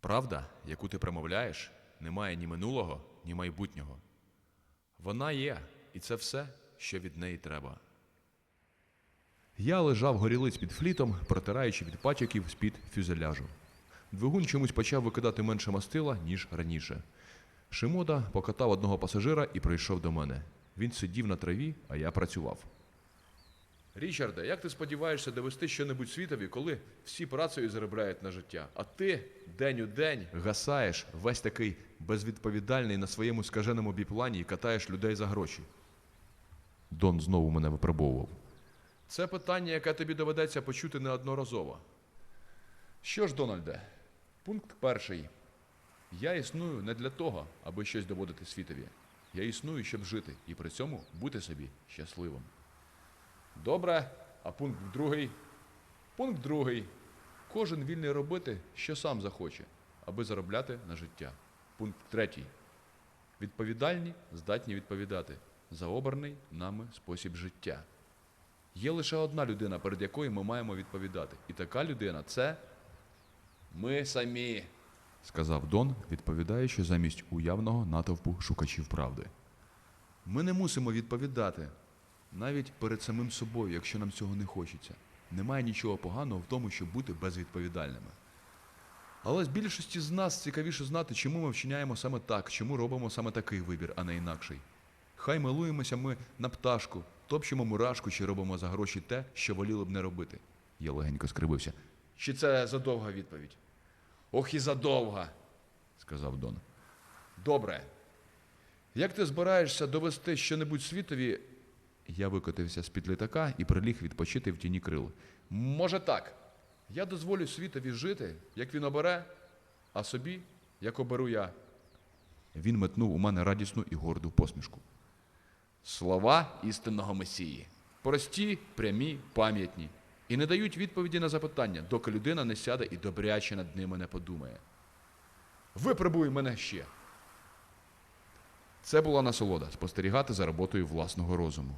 Правда, яку ти промовляєш, немає ні минулого, ні майбутнього. Вона є, і це все, що від неї треба. Я лежав горілиць під флітом, протираючи від патяків з-під фюзеляжу. Двигун чомусь почав викидати менше мастила, ніж раніше. Шимода покатав одного пасажира і прийшов до мене. Він сидів на траві, а я працював. Річарде, як ти сподіваєшся довести щонебудь світові, коли всі працею заробляють на життя, а ти день у день гасаєш, весь такий безвідповідальний на своєму скаженому біплані і катаєш людей за гроші? Дон знову мене випробовував. Це питання, яке тобі доведеться почути неодноразово. Що ж, Дональде, пункт перший. Я існую не для того, аби щось доводити світові. Я існую, щоб жити і при цьому бути собі щасливим. Добре, а пункт другий. Пункт другий. Кожен вільний робити, що сам захоче, аби заробляти на життя. Пункт третій. Відповідальні здатні відповідати за обраний нами спосіб життя. Є лише одна людина, перед якою ми маємо відповідати. І така людина це ми самі, сказав Дон, відповідаючи замість уявного натовпу шукачів правди. Ми не мусимо відповідати навіть перед самим собою, якщо нам цього не хочеться. Немає нічого поганого в тому, щоб бути безвідповідальними. Але з більшості з нас цікавіше знати, чому ми вчиняємо саме так, чому робимо саме такий вибір, а не інакший. Хай милуємося ми на пташку, топчемо мурашку чи робимо за гроші те, що воліли б не робити. Я легенько скривився. Чи це задовга відповідь? Ох і задовга, сказав Дон. Добре. Як ти збираєшся довести щонебудь світові? Я викотився з-під літака і приліг відпочити в тіні крил. Може так. Я дозволю світові жити, як він обере, а собі, як оберу я. Він метнув у мене радісну і горду посмішку. Слова істинного Месії. Прості, прямі, пам'ятні. І не дають відповіді на запитання, доки людина не сяде і добряче над ними не подумає. Випробуй мене ще. Це була насолода спостерігати за роботою власного розуму.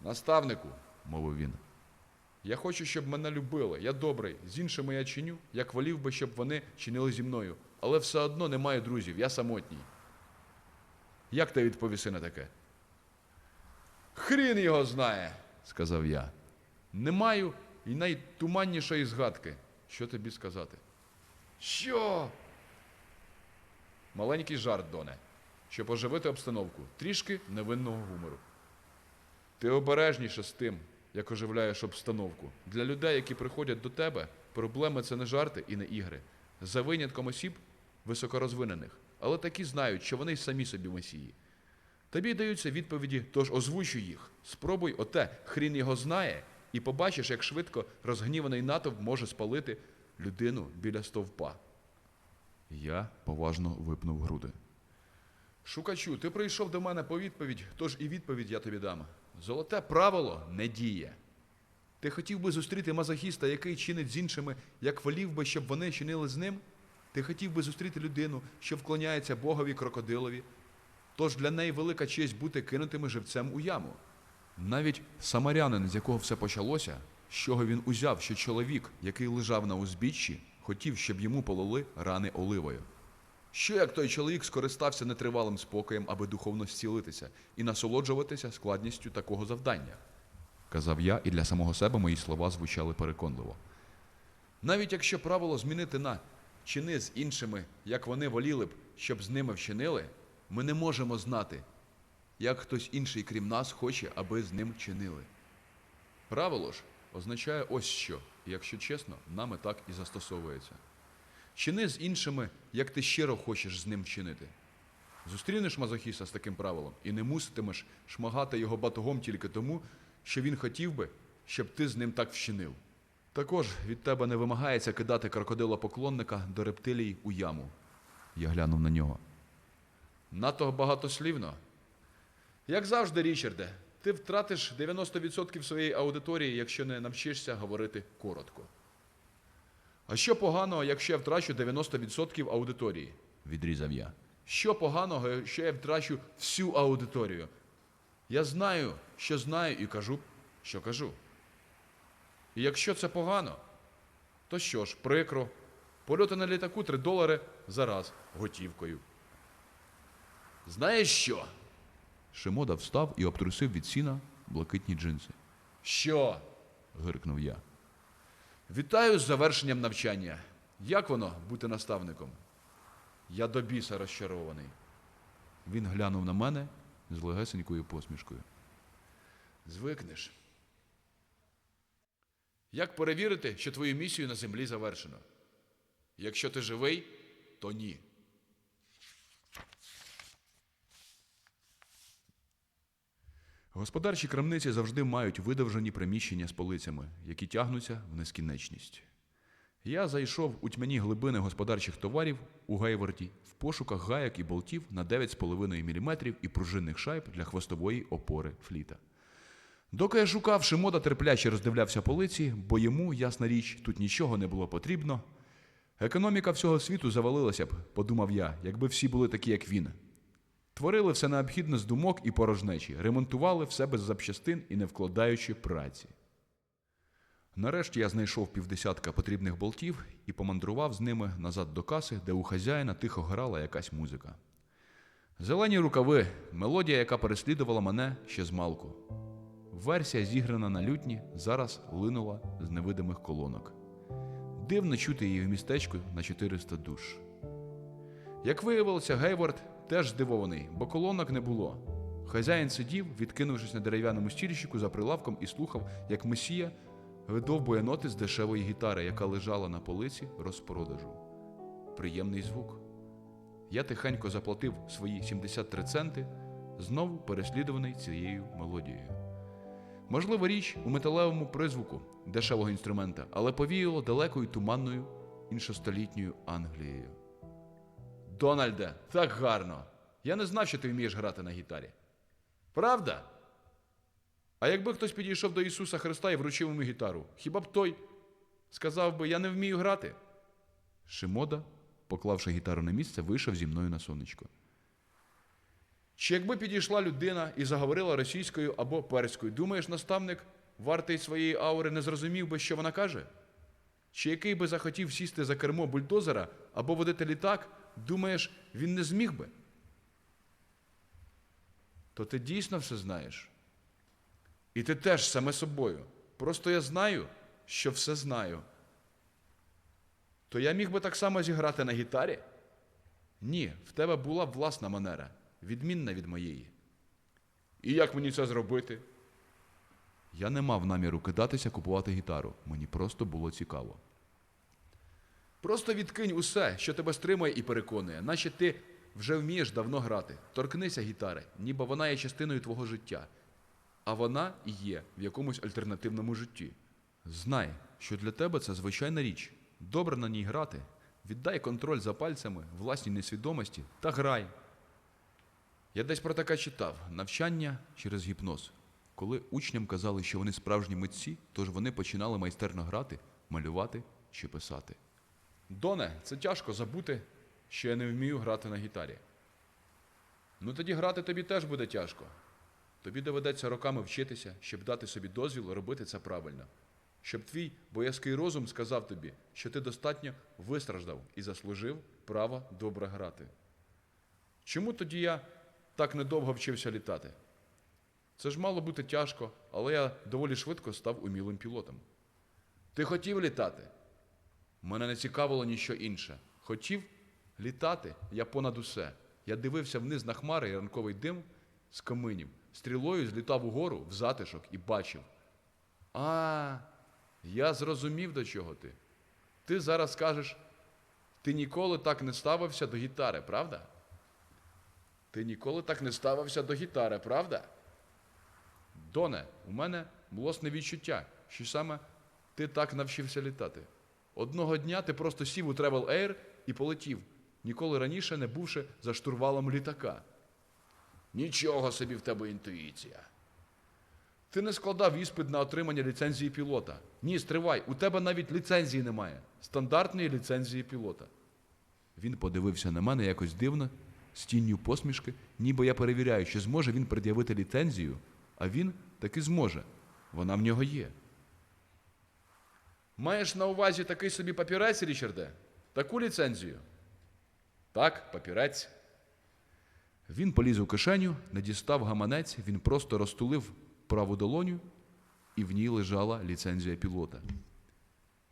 Наставнику, мовив він. Я хочу, щоб мене любили. Я добрий. З іншими я чиню, як волів би, щоб вони чинили зі мною. Але все одно не маю друзів, я самотній. Як ти відповіси на таке? Хрін його знає, сказав я. Не маю і найтуманнішої згадки. Що тобі сказати? Що? Маленький жарт, Доне, щоб оживити обстановку, трішки невинного гумору. Ти обережніше з тим, як оживляєш обстановку. Для людей, які приходять до тебе, проблеми це не жарти і не ігри. За винятком осіб високорозвинених, але такі знають, що вони самі собі месії. Тобі даються відповіді, тож озвучуй їх. Спробуй оте, хрін його знає, і побачиш, як швидко розгніваний натовп може спалити людину біля стовпа. Я поважно випнув груди. Шукачу, ти прийшов до мене по відповідь, тож і відповідь я тобі дам. Золоте правило не діє. Ти хотів би зустріти мазохіста, який чинить з іншими, як волів би, щоб вони чинили з ним? Ти хотів би зустріти людину, що вклоняється Богові крокодилові, тож для неї велика честь бути кинутими живцем у яму. Навіть самарянин, з якого все почалося, з чого він узяв, що чоловік, який лежав на узбіччі, хотів, щоб йому полили рани оливою. Що як той чоловік скористався нетривалим спокоєм, аби духовно зцілитися і насолоджуватися складністю такого завдання? казав я, і для самого себе мої слова звучали переконливо. Навіть якщо правило змінити на чини з іншими, як вони воліли б, щоб з ними вчинили, ми не можемо знати, як хтось інший, крім нас, хоче, аби з ним чинили. Правило ж означає ось що, і якщо чесно, нами так і застосовується. Чини з іншими, як ти щиро хочеш з ним чинити. Зустрінеш мазохіста з таким правилом і не муситимеш шмагати його батогом тільки тому, що він хотів би, щоб ти з ним так вчинив. Також від тебе не вимагається кидати крокодила поклонника до рептилій у яму. Я глянув на нього. Надто багатослівно. Як завжди, Річарде, ти втратиш 90% своєї аудиторії, якщо не навчишся говорити коротко. А що поганого, якщо я втрачу 90% аудиторії? відрізав я. Що поганого, якщо я втрачу всю аудиторію? Я знаю, що знаю, і кажу, що кажу. І якщо це погано, то що ж, прикро, Польоти на літаку 3 долари за раз готівкою. Знаєш що? Шимода встав і обтрусив від сіна блакитні джинси. Що? гиркнув я. Вітаю з завершенням навчання. Як воно бути наставником? Я до біса розчарований. Він глянув на мене з легесенькою посмішкою. Звикнеш. Як перевірити, що твою місію на землі завершено? Якщо ти живий, то ні. Господарчі крамниці завжди мають видовжені приміщення з полицями, які тягнуться в нескінченність. Я зайшов у тьмяні глибини господарчих товарів у Гейварді в пошуках гаяк і болтів на 9,5 мм і пружинних шайб для хвостової опори фліта. Доки я шукав, Шимода терпляче роздивлявся полиці, бо йому, ясна річ, тут нічого не було потрібно. Економіка всього світу завалилася б, подумав я, якби всі були такі, як він. Творили все необхідне з думок і порожнечі, ремонтували все без запчастин і не вкладаючи праці. Нарешті я знайшов півдесятка потрібних болтів і помандрував з ними назад до каси, де у хазяїна тихо грала якась музика. Зелені рукави мелодія, яка переслідувала мене ще з малку. Версія, зіграна на лютні, зараз линула з невидимих колонок. Дивно чути її в містечку на 400 душ. Як виявилося, Гейвард теж здивований, бо колонок не було. Хазяїн сидів, відкинувшись на дерев'яному стільчику за прилавком, і слухав, як месія видовбує ноти з дешевої гітари, яка лежала на полиці розпродажу. Приємний звук. Я тихенько заплатив свої 73 центи, знову переслідуваний цією мелодією. Можливо, річ у металевому призвуку дешевого інструмента, але повіяло далекою туманною іншостолітньою Англією. Дональде, так гарно. Я не знав, що ти вмієш грати на гітарі. Правда? А якби хтось підійшов до Ісуса Христа і вручив йому гітару, хіба б той сказав би, я не вмію грати? Шимода, поклавши гітару на місце, вийшов зі мною на сонечко. Чи якби підійшла людина і заговорила російською або перською, думаєш, наставник, вартий своєї аури, не зрозумів би, що вона каже? Чи який би захотів сісти за кермо бульдозера або водити літак, думаєш, він не зміг би? То ти дійсно все знаєш. І ти теж саме собою. Просто я знаю, що все знаю. То я міг би так само зіграти на гітарі? Ні, в тебе була власна манера, відмінна від моєї. І як мені це зробити? Я не мав наміру кидатися купувати гітару. Мені просто було цікаво. Просто відкинь усе, що тебе стримує і переконує, наче ти вже вмієш давно грати. Торкнися гітари, ніби вона є частиною твого життя, а вона і є в якомусь альтернативному житті. Знай, що для тебе це звичайна річ. Добре на ній грати. Віддай контроль за пальцями, власній несвідомості та грай. Я десь про таке читав навчання через гіпноз. Коли учням казали, що вони справжні митці, тож вони починали майстерно грати, малювати чи писати. Доне, це тяжко забути, що я не вмію грати на гітарі. Ну тоді грати тобі теж буде тяжко. Тобі доведеться роками вчитися, щоб дати собі дозвіл робити це правильно. Щоб твій боязкий розум сказав тобі, що ти достатньо вистраждав і заслужив право добре грати. Чому тоді я так недовго вчився літати? Це ж мало бути тяжко, але я доволі швидко став умілим пілотом. Ти хотів літати? Мене не цікавило ніщо інше. Хотів літати я понад усе. Я дивився вниз на хмари і ранковий дим з каминів, стрілою злітав угору в затишок і бачив. А, я зрозумів, до чого ти. Ти зараз скажеш, ти ніколи так не ставився до гітари, правда? Ти ніколи так не ставився до гітари, правда? Доне, у мене млосне відчуття, що саме ти так навчився літати. Одного дня ти просто сів у Travel Air і полетів, ніколи раніше не бувши за штурвалом літака. Нічого собі в тебе інтуїція. Ти не складав іспит на отримання ліцензії пілота. Ні, стривай, у тебе навіть ліцензії немає. Стандартної ліцензії пілота. Він подивився на мене якось дивно, з тінню посмішки, ніби я перевіряю, чи зможе він пред'явити ліцензію, а він таки зможе. Вона в нього є. Маєш на увазі такий собі папірець, Річарде? Таку ліцензію. Так, папірець. Він поліз у кишеню, не дістав гаманець, він просто розтулив праву долоню, і в ній лежала ліцензія пілота.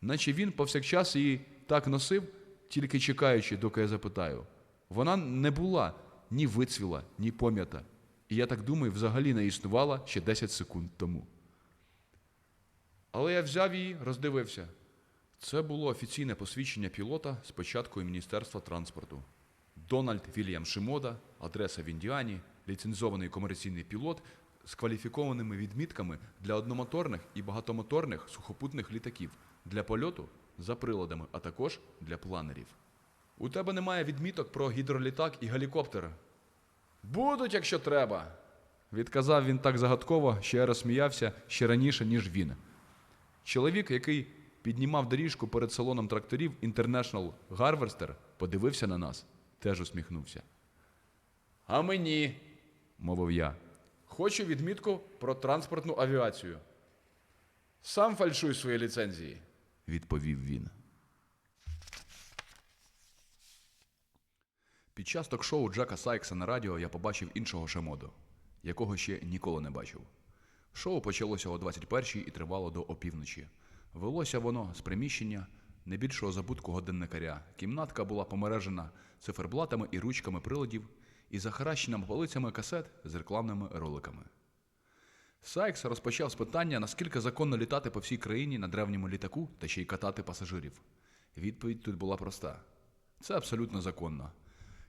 Наче він повсякчас її так носив, тільки чекаючи, доки я запитаю. Вона не була ні вицвіла, ні пом'ята. І я так думаю, взагалі не існувала ще 10 секунд тому. Але я взяв її, роздивився. Це було офіційне посвідчення пілота з початку Міністерства транспорту. Дональд Вільям Шимода, адреса в Індіані, ліцензований комерційний пілот з кваліфікованими відмітками для одномоторних і багатомоторних сухопутних літаків для польоту за приладами, а також для планерів. У тебе немає відміток про гідролітак і гелікоптер. Будуть, якщо треба. Відказав він так загадково, що я розсміявся ще раніше, ніж він. Чоловік, який піднімав доріжку перед салоном тракторів International Harvester, подивився на нас, теж усміхнувся. А мені, мовив я, хочу відмітку про транспортну авіацію. Сам фальшуй свої ліцензії, відповів він. Під час ток-шоу Джека Сайкса на радіо я побачив іншого Шемоду, якого ще ніколи не бачив. Шоу почалося о 21-й і тривало до опівночі. Велося воно з приміщення не більшого забутку годинникаря. Кімнатка була помережена циферблатами і ручками приладів і захаращеними полицями касет з рекламними роликами. Сайкс розпочав з питання, наскільки законно літати по всій країні на древньому літаку та ще й катати пасажирів. Відповідь тут була проста: це абсолютно законно.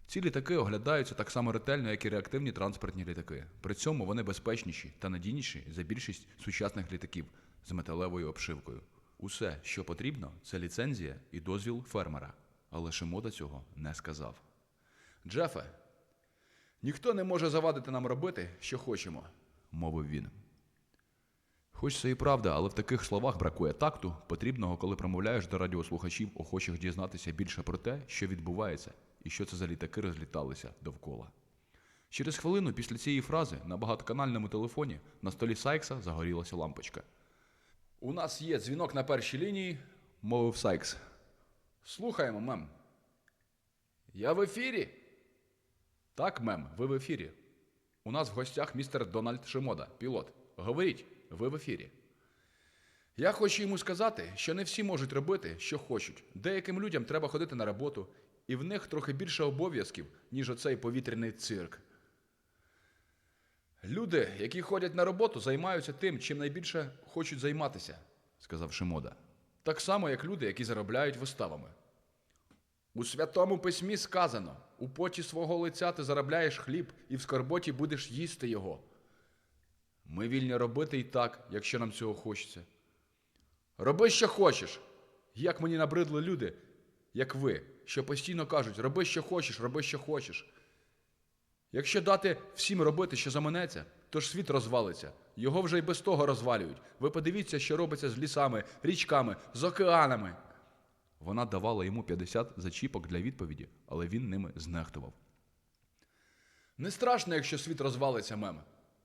Ці літаки оглядаються так само ретельно, як і реактивні транспортні літаки. При цьому вони безпечніші та надійніші за більшість сучасних літаків з металевою обшивкою. Усе, що потрібно, це ліцензія і дозвіл фермера. Але Шимода цього не сказав. Джефе, ніхто не може завадити нам робити, що хочемо, мовив він. Хоч це і правда, але в таких словах бракує такту, потрібного, коли промовляєш до радіослухачів, охочих дізнатися більше про те, що відбувається, і що це за літаки розліталися довкола. Через хвилину після цієї фрази на багатоканальному телефоні на столі Сайкса загорілася лампочка. У нас є дзвінок на першій лінії, мовив Сайкс. Слухаємо, мем. Я в ефірі? Так, мем, ви в ефірі. У нас в гостях містер Дональд Шимода, пілот. Говоріть, ви в ефірі. Я хочу йому сказати, що не всі можуть робити, що хочуть. Деяким людям треба ходити на роботу, і в них трохи більше обов'язків, ніж оцей повітряний цирк. Люди, які ходять на роботу, займаються тим, чим найбільше хочуть займатися, сказав Шимода. Так само, як люди, які заробляють виставами. У святому письмі сказано: у поті свого лиця ти заробляєш хліб, і в скорботі будеш їсти його. Ми вільні робити і так, якщо нам цього хочеться. Роби, що хочеш. Як мені набридли люди, як ви, що постійно кажуть: роби, що хочеш, роби, що хочеш. Якщо дати всім робити, що заманеться, то ж світ розвалиться. Його вже й без того розвалюють. Ви подивіться, що робиться з лісами, річками, з океанами. Вона давала йому 50 зачіпок для відповіді, але він ними знехтував. Не страшно, якщо світ розвалиться, мем,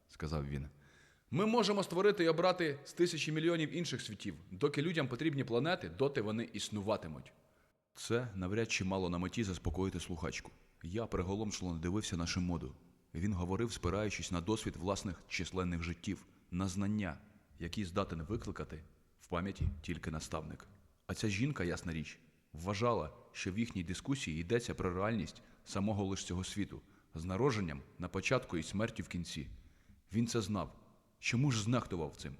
сказав він. Ми можемо створити і обрати з тисячі мільйонів інших світів. Доки людям потрібні планети, доти вони існуватимуть. Це навряд чи мало на меті заспокоїти слухачку. Я приголомшено дивився на Шимоду. Він говорив, спираючись на досвід власних численних життів, на знання, які здатен викликати в пам'яті тільки наставник. А ця жінка, ясна річ, вважала, що в їхній дискусії йдеться про реальність самого лиш цього світу, з народженням на початку і смертю в кінці. Він це знав. Чому ж знехтував цим?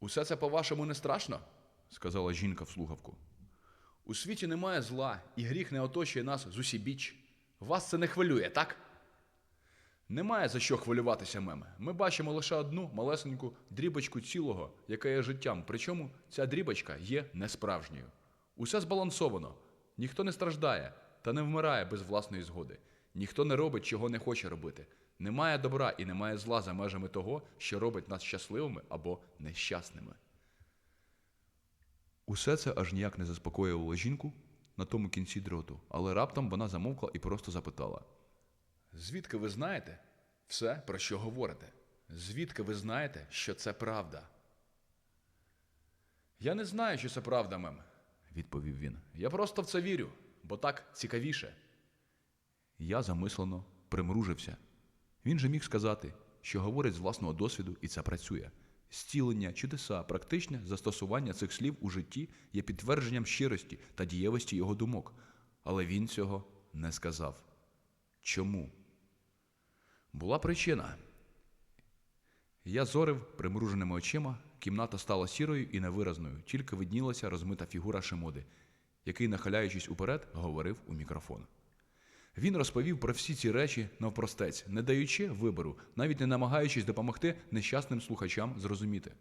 Усе це, по-вашому, не страшно? сказала жінка в слухавку. У світі немає зла, і гріх не оточує нас з усібіч. Вас це не хвилює, так? Немає за що хвилюватися меме. Ми бачимо лише одну малесеньку дрібочку цілого, яка є життям. Причому ця дрібочка є несправжньою. Усе збалансовано. Ніхто не страждає та не вмирає без власної згоди. Ніхто не робить, чого не хоче робити. Немає добра і немає зла за межами того, що робить нас щасливими або нещасними. Усе це аж ніяк не заспокоювало жінку на тому кінці дроту, але раптом вона замовкла і просто запитала: Звідки ви знаєте все, про що говорите? Звідки ви знаєте, що це правда? Я не знаю, що це правда, мем, відповів він. Я просто в це вірю, бо так цікавіше. Я замислено примружився. Він же міг сказати, що говорить з власного досвіду, і це працює. Зцілення, чудеса, практичне застосування цих слів у житті є підтвердженням щирості та дієвості його думок. Але він цього не сказав. Чому? Була причина. Я зорив примруженими очима, кімната стала сірою і невиразною, тільки виднілася розмита фігура Шимоди, який, нахиляючись уперед, говорив у мікрофон. Він розповів про всі ці речі навпростець, не даючи вибору, навіть не намагаючись допомогти нещасним слухачам зрозуміти.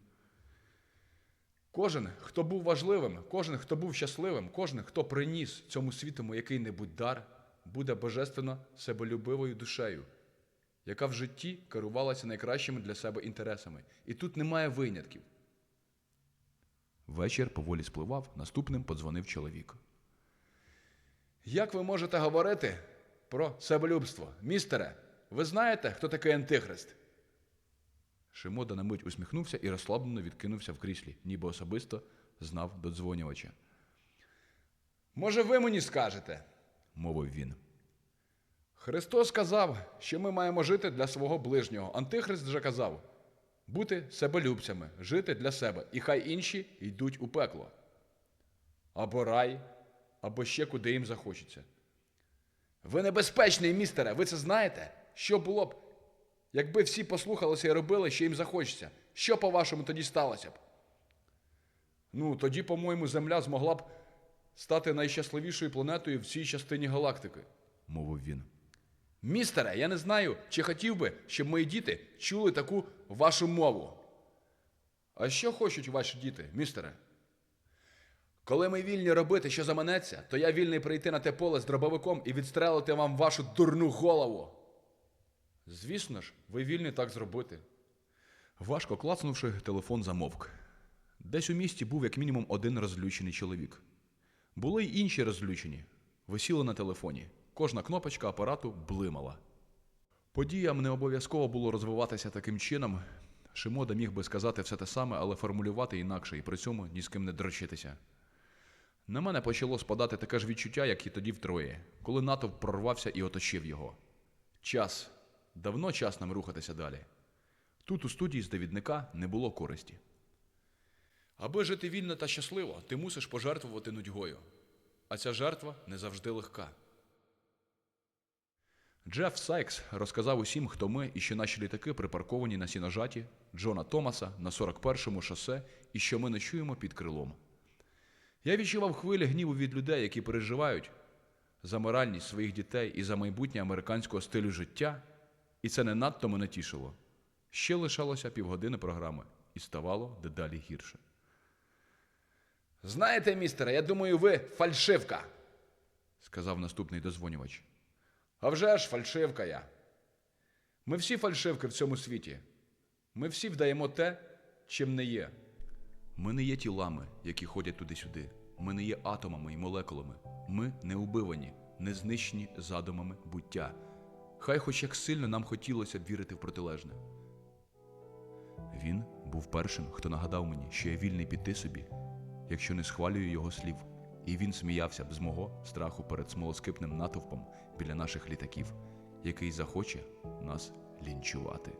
Кожен, хто був важливим, кожен, хто був щасливим, кожен, хто приніс цьому світому який-небудь дар, буде божественно себелюбивою душею, яка в житті керувалася найкращими для себе інтересами. І тут немає винятків. Вечір поволі спливав, наступним подзвонив чоловік. Як ви можете говорити про себелюбство? Містере, ви знаєте, хто такий антихрист? Шимода на мить усміхнувся і розслаблено відкинувся в кріслі, ніби особисто знав додзвонювача. Може, ви мені скажете, мовив він. Христос сказав, що ми маємо жити для свого ближнього. Антихрист же казав бути себелюбцями, жити для себе, і хай інші йдуть у пекло. Або рай, або ще куди їм захочеться. Ви небезпечний, містере, ви це знаєте? Що було б, якби всі послухалися і робили, що їм захочеться? Що, по-вашому, тоді сталося б? Ну, тоді, по-моєму, Земля змогла б стати найщасливішою планетою в цій частині галактики, мовив він. Містере, я не знаю, чи хотів би, щоб мої діти чули таку вашу мову. А що хочуть ваші діти, містере? Коли ми вільні робити, що заманеться, то я вільний прийти на те поле з дробовиком і відстрелити вам вашу дурну голову. Звісно ж, ви вільні так зробити. Важко клацнувши, телефон замовк. Десь у місті був як мінімум один розлючений чоловік. Були й інші розлючені, висіли на телефоні. Кожна кнопочка апарату блимала. Подіям не обов'язково було розвиватися таким чином. Шимода міг би сказати все те саме, але формулювати інакше і при цьому ні з ким не дрочитися. На мене почало спадати таке ж відчуття, як і тоді втроє, коли натовп прорвався і оточив його. Час. Давно час нам рухатися далі. Тут у студії з довідника не було користі. Аби жити вільно та щасливо, ти мусиш пожертвувати нудьгою. А ця жертва не завжди легка. Джеф Сайкс розказав усім, хто ми і що наші літаки припарковані на сіножаті Джона Томаса на 41-му шосе і що ми ночуємо під крилом. Я відчував хвилі гніву від людей, які переживають за моральність своїх дітей і за майбутнє американського стилю життя, і це не надто мене тішило. Ще лишалося півгодини програми, і ставало дедалі гірше. Знаєте, містере, я думаю, ви фальшивка, сказав наступний дозвонювач. А вже ж фальшивка я. Ми всі фальшивки в цьому світі. Ми всі вдаємо те, чим не є. Ми не є тілами, які ходять туди-сюди. Ми не є атомами і молекулами. Ми не убивані, не знищені задумами буття. Хай хоч як сильно нам хотілося б вірити в протилежне. Він був першим, хто нагадав мені, що я вільний піти собі, якщо не схвалюю його слів, і він сміявся б з мого страху перед смолоскипним натовпом біля наших літаків, який захоче нас лінчувати.